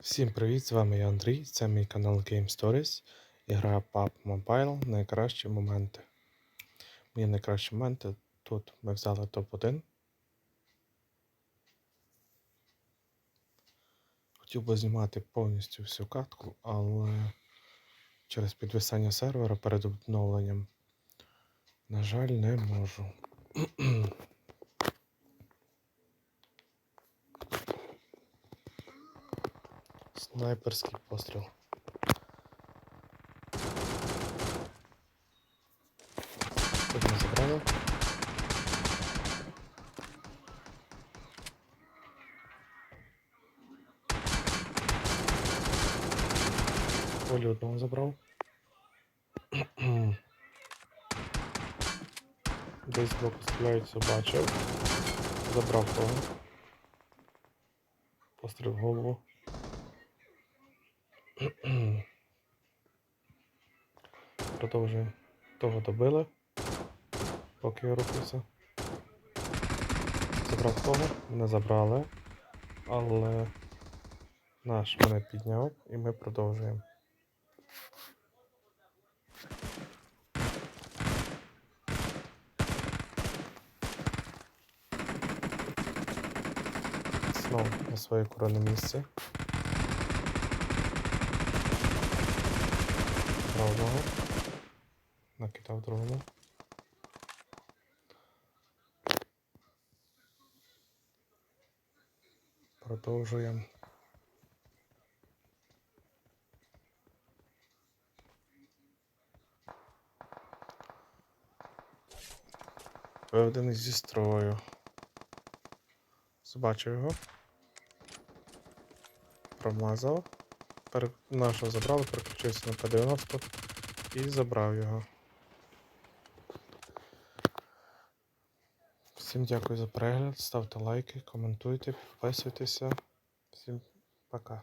Всім привіт! З вами я Андрій, це мій канал Game Stories і гра PUBG Mobile Найкращі моменти. Мої найкращі моменти тут ми взяли топ-1. Хотів би знімати повністю всю катку, але через підвисання сервера перед обновленням, на жаль, не можу. Снайперський постріл. Ми забрали. Полі одного забрав. Десь збоку стріляються, бачив. Забрав того. Постріл в голову. Продовжуємо. Того добили, поки я рухався. Забрав того, не забрали, але наш мене підняв і ми продовжуємо. Знову на своє коронне місце. Брав одного. Накидав другому. Продовжуємо. Виведений зі строю. Побачив його. Промазав. Пере... Нашого забрали, переключився на П-90 і забрав його. Всім дякую за перегляд, ставте лайки, коментуйте, підписуйтеся. Всім пока.